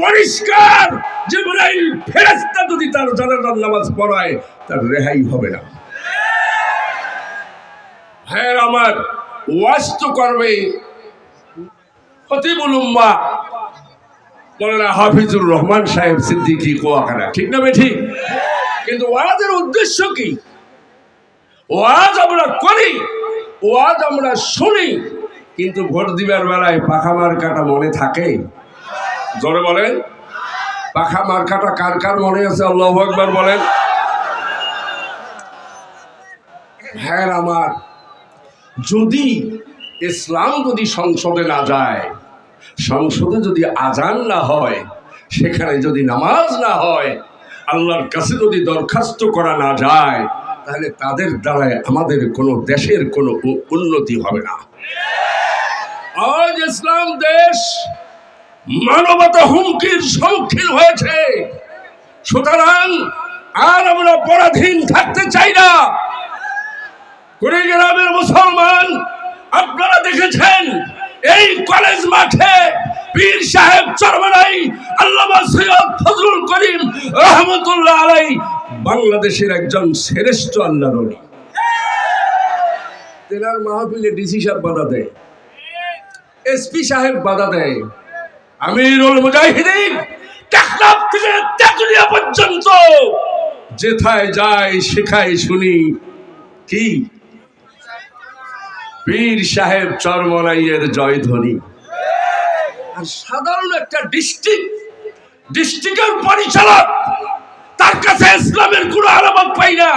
পরিষ্কার। জিবরাইল ফেরেশতা যদি তার জানাজার নামাজ পড়ায়, তার রেহাই হবে না। হ্যাঁ আমার, ওয়াজ তো করবে খতিবুল উম্মা, মৌলানা হাফিজুর রহমান সাহেব সিদ্দিকী কোয়াখানা ঠিক না বেঠি? কিন্তু ওয়াজের উদ্দেশ্য কি? ওয়াজ আমরা করি, ওয়াজ আমরা শুনি, কিন্তু ভোট দিবার বেলায় পাখা কাটা মনে থাকে জোরে বলেন। পাখা মার্কাটা কার কার মনে আছে? আল্লাহ একবার বলেন। হ্যাঁ আমার। যদি ইসলাম যদি সংসদে না যায়, সংসদে যদি আজান না হয়, সেখানে যদি নামাজ না হয়, আল্লাহর কাছে যদি দরখাস্ত করা না যায়, তাহলে তাদের দ্বারায় আমাদের কোনো দেশের কোনো উন্নতি হবে না। আজ ইসলাম দেশ মানবতা হুমকির সম্মুখীন হয়েছে। সুতরাং আর আমরা পরাধীন থাকতে চাই না। কুড়িগ্রামের মুসলমান, আপনারা দেখেছেন, এই কলেজ মাঠে পীর সাহেব চরমানাই, আল্লামা সৈয়দ ফজলুল করিম রহমতুল্লাহ আলাই বাংলাদেশের একজন শ্রেষ্ঠ আল্লাহর অলি তেনার মাহফিলে ডিসি সাহেব বাধা দেয়। এসপি সাহেব বাধা দেয়। আমিরুল মুজাহিদিন টেকনাফ থেকে তেতুলিয়া পর্যন্ত যেথায় যায় শেখায় শুনি। কি? পীর সাহেব চরমনাইয়ের জয়ধ্বনি। আর সাধারণ একটা ডিস্ট্রিক্ট, ডিস্ট্রিক্টের পরিচালক, তার কাছে ইসলামের কোনো আলামত পাই না।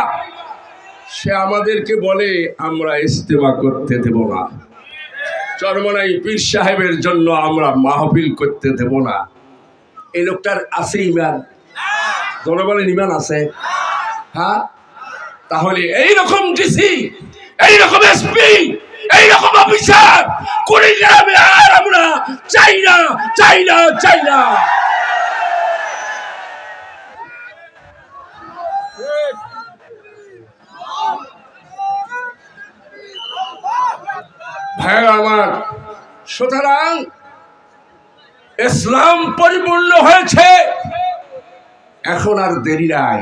সে আমাদেরকে বলে, আমরা ইস্তেমা করতে দেব না। চরমনাই পীর সাহেবের জন্য আমরা মাহফিল করতে দেব না। এই লোকটার আছে ইমান। জনগণের ইমান আছে। হ্যাঁ? তাহলে এই রকম ডিসি এই রকম এসপি এই রকম অফিসার কুড়িগ্রামে আর আমরা চাই না চাই না চাই না। ভাই আমার। সুতরাং ইসলাম পরিপূর্ণ হয়েছে। এখন আর দেরি নাই।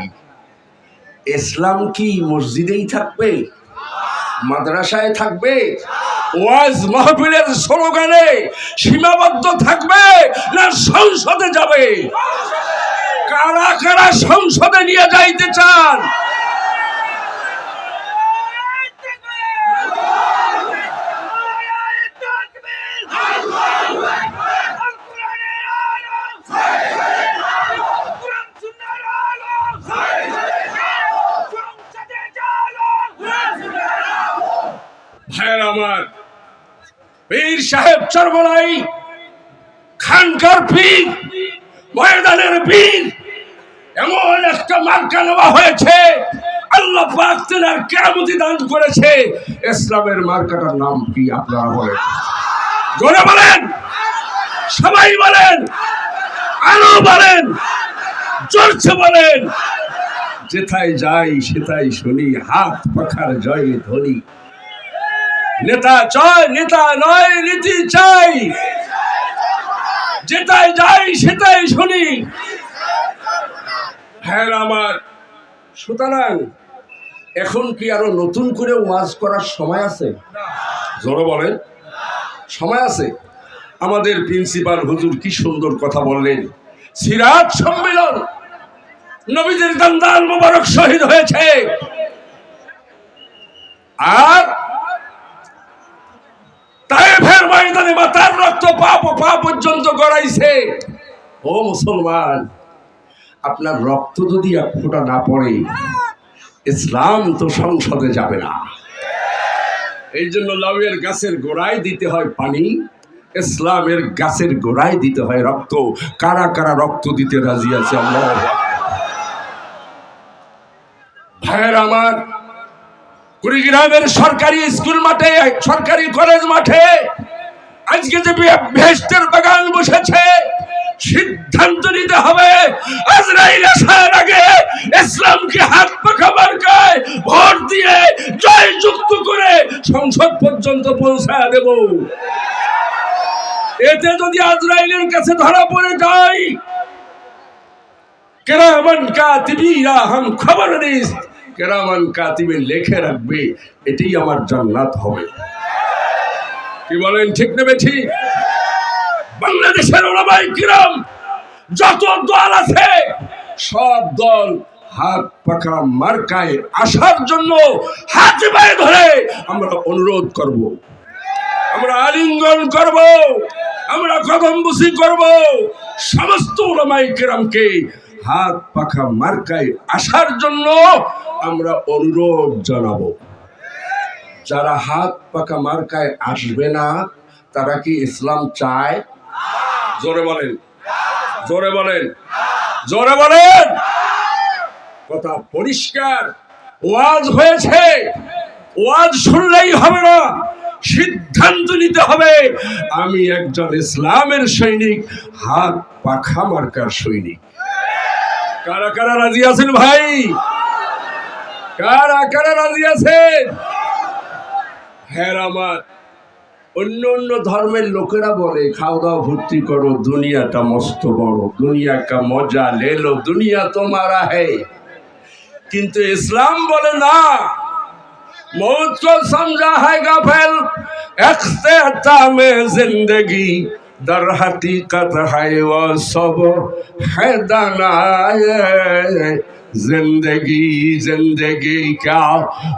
ইসলাম কি মসজিদেই থাকবে? মাদ্রাসায় থাকবে? ওয়াজ মাহফিলের স্লোগানে সীমাবদ্ধ থাকবে না সংসদে যাবে? কারা কারা সংসদে নিয়ে যাইতে চান? চরমলাই খানকার পীর, ময়দানের পীর, এমন একটা মার্কা নেওয়া হয়েছে, আল্লাহ পাক তেনার কেরামতি দান করেছে। ইসলামের মার্কাটার নাম কি আপনারা বলেন? জোরে বলেন, সবাই বলেন আরও বলেন চলছে বলেন। যেথায় যাই সেথায় শুনি, হাত পাখার জয় ধ্বনি। নেতা চাই নেতা নয়, নীতি চাই। যেটাই যাই, সেটাই শুনি। হ্যাঁ আমার। সুতরাং এখন কি আরও নতুন করে ওয়াজ করার সময় আছে? জোরে বলেন। সময় আছে? আমাদের প্রিন্সিপাল হুজুর কি সুন্দর কথা বললেন। সিরাজ সম্মেলন। নবীদের দান্দাল মোবারক শহীদ হয়েছে। আর তাইফের ময়দানে মাতার রক্ত পাপ পা পর্যন্ত গড়াইছে। ও মুসলমান, আপনার রক্ত যদি এক ফোঁটা না পড়ে, ইসলাম তো সংসদে যাবে না। এই জন্য লাউয়ের গাছের গোড়ায় দিতে হয় পানি, ইসলামের গাছের গোড়ায় দিতে হয় রক্ত। কারা কারা রক্ত দিতে রাজি আছে আল্লাহ ভাইয়ের আমার কুড়িগ্রামের সরকারি স্কুল মাঠে, সরকারি কলেজ মাঠে আজকে যে ভেস্টের বাগান বসেছে, সিদ্ধান্ত নিতে হবে। আজরাইল আসার আগে ইসলামকে হাত পাখা মার্কায় ভোট দিয়ে জয় যুক্ত করে সংসদ পর্যন্ত পৌঁছায় দেব। এতে যদি আজরাইলের কাছে ধরা পড়ে যাই কেরামান কাতিবিরা হাম খবর নিস কেরামান কাতিবে লেখে রাখবে, এটাই আমার জান্নাত হবে। কি বলেন, ঠিক নেবে ঠিক বাংলাদেশের ওলামাই কিরাম, যত দল আছে, সব দল হাত পাকা মার্কায় আসার জন্য হাত পায়ে ধরে আমরা অনুরোধ করব। আমরা আলিঙ্গন করব, আমরা কদম বুসি করব, সমস্ত ওলামাই কিরামকে হাত পাখা মার্কায় আসার জন্য আমরা অনুরোধ জানাব। যারা হাত পাকা মার্কায় আসবে না, তারা কি ইসলাম চায়? জোরে বলেন। জোরে বলেন। জোরে বলেন। কথা পরিষ্কার। ওয়াজ হয়েছে। ওয়াজ শুনলেই হবে না। সিদ্ধান্ত নিতে হবে। আমি একজন ইসলামের সৈনিক, হাত পাখা মার্কার সৈনিক। কারা কারা রাজি আছেন ভাই? কারা কারা রাজি আছেন? হ্যাঁ আমার অন্য অন্য ধর্মের লোকেরা বলে খাওয়া দাওয়া ভর্তি করো, দুনিয়াটা মস্ত বড় দুনিয়া কা মজা লেলো দুনিয়া তোমার হে। কিন্তু ইসলাম বলে, না, মৌত কো সমঝা হ্যাঁ গাফেল জিন্দগি در حقیقت ہے وہ سب ہے دنائے زندگی زندگی کیا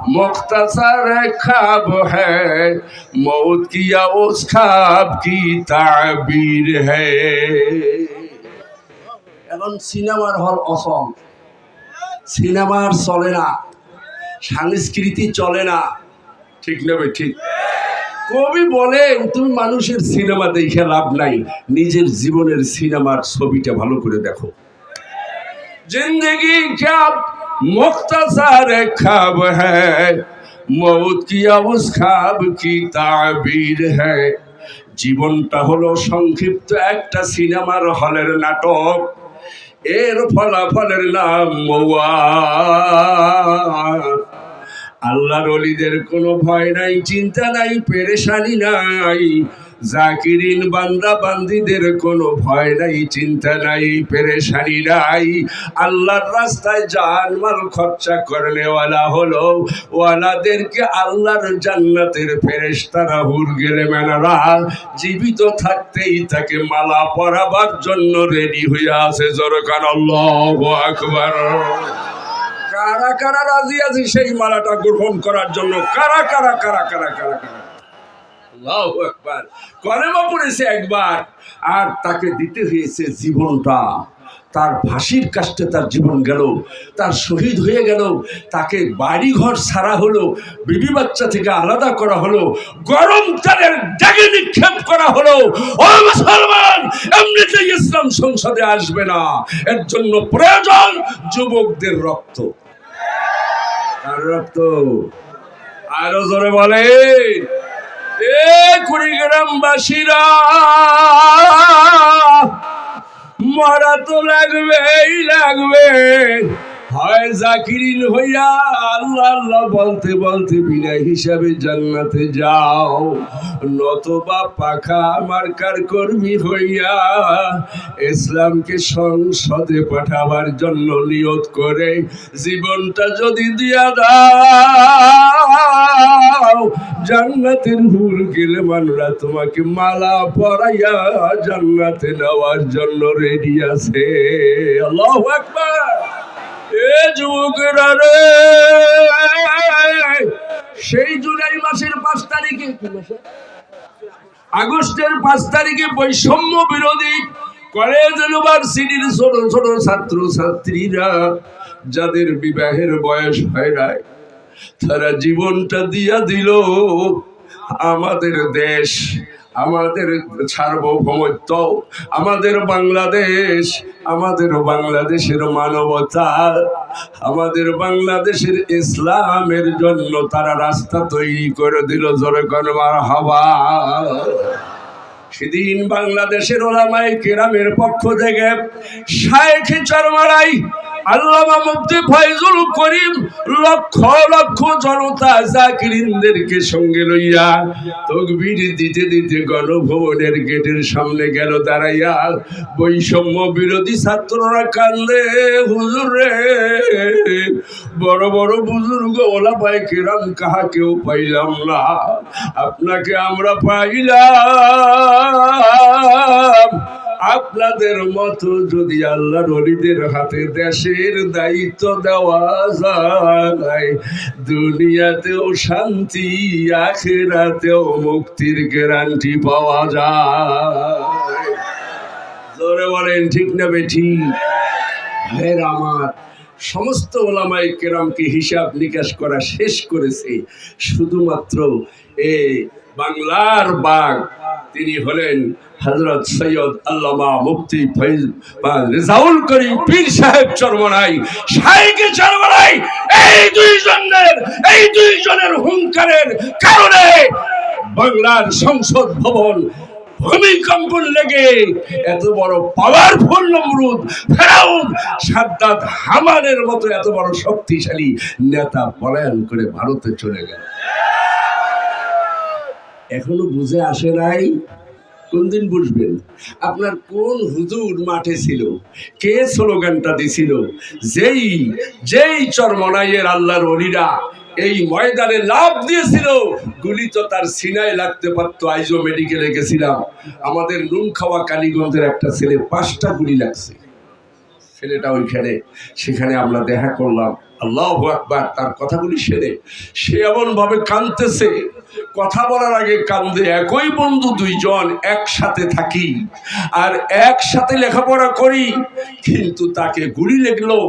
مختصر خواب ہے موت کیا اس خواب کی تعبیر ہے এখন সিনেমার হল অসম সিনেমার চলে না সংস্কৃতি চলে না ঠিক না ভাই ঠিক কবি বলে, তুমি মানুষের সিনেমা দেখে লাভ নাই, নিজের জীবনের সিনেমার ছবিটা ভালো করে দেখো। জিন্দগি খাব মুখতসার খাব হ্যাঁ মৌত কি অবস খাব কি তাবির হ্যাঁ। জীবনটা হলো সংক্ষিপ্ত একটা সিনেমার হলের নাটক, এর ফলাফলের নাম মৌয়া। আল্লাহর অলিদের কোনো ভয় নাই, চিন্তা নাই, পেরেশানি নাই। জাকিরিন বান্দা বান্দিদের কোনো ভয় নাই, চিন্তা নাই, পেরেশানি নাই। আল্লাহর রাস্তায় জান মাল খরচা করলেওয়ালা হলো, ওয়ালাদেরকে আল্লাহর জান্নাতের ফেরেশতারা হুর গেলে মেনারা জীবিত থাকতেই তাকে মালা পরাবার জন্য রেডি হয়ে আছে, জরকান আল্লাহ আকবার। কারা কারা রাজি আছে সেই মালাটা গ্রহণ করার জন্য? কারা কারা কারা কারা কারা কারা? আকবার। কলেমা পড়েছে একবার। আর তাকে দিতে হয়েছে জীবনটা। তার ফাঁসির কাষ্টে তার জীবন গেল। তার শহীদ হয়ে গেল। তাকে বাড়ি ঘর ছাড়া হলো। বিবি বাচ্চা থেকে আলাদা করা হলো। গরম তারের ডাকে নিক্ষেপ করা হলো। ও মুসলমান, এমনিতেই ইসলাম সংসদে আসবে না। এর জন্য প্রয়োজন যুবকদের রক্ত। কার রক্ত আরও জোরে বলে এ কুড়িগ্রামবাসীরা মরা তো লাগবেই লাগবে। হয় জাকিরিন হইয়া আল্লাহ আল্লাহ বলতে বলতে বিনা হিসাবে জান্নাতে যাও। নতবা পাখা মার্কার কর্মী হইয়া ইসলামকে সংসদে পাঠাবার জন্য নিয়ত করে জীবনটা যদি দিয়া দাও, জান্নাতের ভুল গেলে মানুরা তোমাকে মালা পরাইয়া জান্নাতে নেওয়ার জন্য রেডি আছে। আল্লাহ আকবার। এ যুবকেরা সেই জুলাই মাসের পাঁচ তারিখে আগস্টের পাঁচ তারিখে বৈষম্য বিরোধী কলেজ, ইউনিভার্সিটির ছোট ছোট ছাত্র ছাত্রীরা যাদের বিবাহের বয়স হয় নাই, তারা জীবনটা দিয়া দিল। আমাদের দেশ আমাদের সার্বভৌমত্ব, আমাদের বাংলাদেশ, আমাদের বাংলাদেশের মানবতা, আমাদের বাংলাদেশের ইসলামের জন্য তারা রাস্তা তৈরি করে দিল জোরে হওয়া সেদিন বাংলাদেশের ওলামাই কেরামের পক্ষ থেকে শায়েখ চরমারাই আল্লামা মুফতি ফয়জুল করিম লক্ষ লক্ষ জনতা জাকিরিনদেরকে সঙ্গে লইয়া তকবীর দিতে দিতে গণভবনের গেটের সামনে গেল দাঁড়াইয়া, বৈষম্য বিরোধী ছাত্ররা কান্দে হুজুর রে, বড় বড় বুজুর্গ ওলা পাই কিরাম কাহাকেও পাইলাম না, আপনাকে আমরা পাইলাম। আপনাদের মতো যদি আল্লাহর অলিদের হাতে দেশের দায়িত্ব দেওয়া যায়, দুনিয়াতেও শান্তি, আখেরাতেও মুক্তির গ্যারান্টি পাওয়া যায়। জোরে বলেন, ঠিক না বেঠি? হের আমার, সমস্ত ওলামাই কেরামকে হিসাব নিকাশ করা শেষ করেছে। শুধুমাত্র এ বাংলার বাঘ। তিনি হলেন হজরত সৈয়দ আল্লামা মুফতি ফৈজ রেজাউল করিম পীর সাহেব চরমনাই শাইকে চরমনাই। এই দুইজনের এই দুইজনের হুঙ্কারের কারণে বাংলার সংসদ ভবন ভূমিকম্পন লেগে এত বড় পাওয়ারফুল নমরুদ, ফেরাউন, সাদ্দাত হামানের মতো এত বড় শক্তিশালী নেতা পলায়ন করে ভারতে চলে গেল। এখনও বুঝে আসে নাই কোন দিন বুঝবেন? আপনার কোন হুজুর মাঠে ছিল? কে স্লোগানটা দিছিল? যেই যেই চরমনাইয়ের আল্লাহর অলিরা এই ময়দানে লাভ দিয়েছিল, গুলি তো তার সিনায় লাগতে পারতো, আইজো মেডিকেলে গেছিলাম। আমাদের নুন খাওয়া কালীগঞ্জের একটা ছেলে পাঁচটা গুলি লাগছে। ছেলেটা ওইখানে, সেখানে আমরা দেখা করলাম। আল্লাহ আকবার, তার কথাগুলি সেরে সে এমন ভাবে কাঁদতেছে, কথা বলার আগে কান্দে, একই বন্ধু দুইজন, একসাথে থাকি আর একসাথে লেখাপড়া করি। কিন্তু তাকে গুলি লেগলো,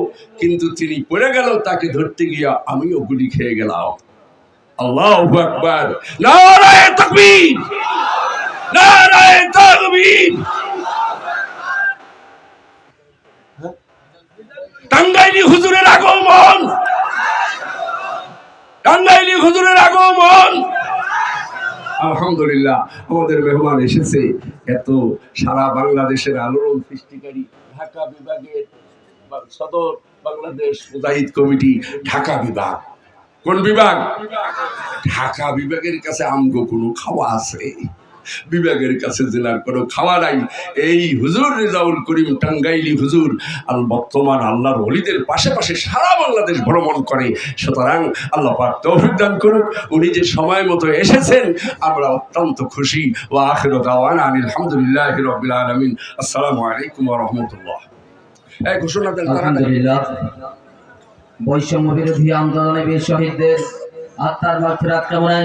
কিন্তু তিনি পড়ে গেল, তাকে ধরতে গিয়া আমিও গুলি খেয়ে গেলাম। আল্লাহ আকবার। নারায় তাকবীর! নারায় টাঙ্গাইলি হুজুরের আগমন। টাঙ্গাইলি হুজুরের আগমন। আলহামদুলিল্লাহ আমাদের মেহমান এসেছে। এত সারা বাংলাদেশের আলোড়ন সৃষ্টিকারী ঢাকা বিভাগের সদর বাংলাদেশ মুজাহিদ কমিটি ঢাকা বিভাগ। কোন বিভাগ। ঢাকা বিভাগের কাছে আমগো কোনো খাওয়া আছে? বিভাগের কাছে জেলার কোনো খাওয়া নাই। এই হুজুর রেজাউল করিম টাঙ্গাইলি হুজুর আল বর্তমান আল্লাহর হলিদের পাশে পাশে সারা বাংলাদেশ ভ্রমণ করে। সুতরাং আল্লাহ পাক তৌফিক দান করুক। উনি যে সময় মতো এসেছেন, আমরা অত্যন্ত খুশি। ও আখির দাওয়ান আলহামদুলিল্লাহ রবিল আলমিন। আসসালামু আলাইকুম রহমতুল্লাহ। এই ঘোষণা দেন আলহামদুলিল্লাহ। বৈষম্য বিরোধী আন্দোলনে বীর শহীদদের আত্মার মাত্রা আক্রমণে